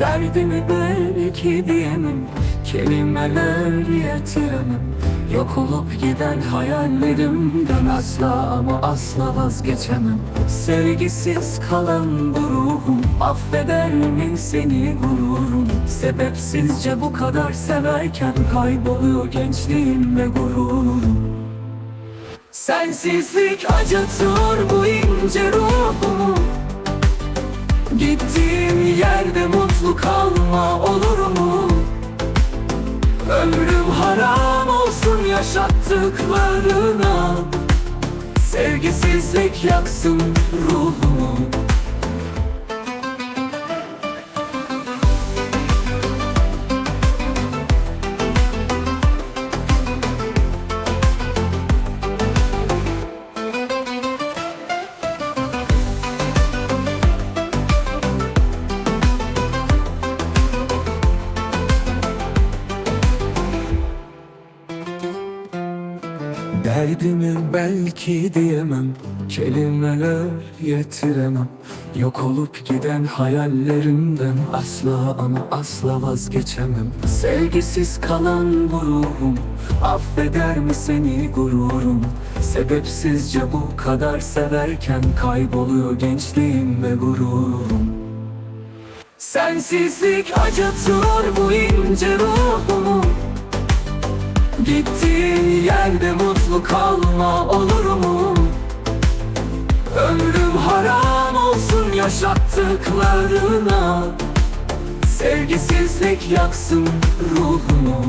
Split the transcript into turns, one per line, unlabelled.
Derdimi belki diyemem Kelimeler yetiremem Yok olup giden hayallerimden asla ama asla vazgeçemem. Sevgisiz kalan bu ruhum Affeder mi seni gururum? Sebepsizce bu kadar severken Kayboluyor gençliğim ve gururum. Sensizlik acıtıyor bu ince ruhumu Ömrüm haram olsun yaşattıklarına. Sevgisizlik yaksın ruhumu Derdimi belki diyemem Kelimeler yetiremem. Yok olup giden hayallerimden Asla ama asla vazgeçemem. Sevgisiz kalan bu ruhum Affeder mi seni gururum? Sebepsizce bu kadar severken Kayboluyor gençliğim ve gururum. Sensizlik acıtıyor bu ince ruhumu. Gittiğin yerde mutlu kalma olur mu? Ömrüm haram olsun yaşattıklarına Sevgisizlik yaksın ruhumu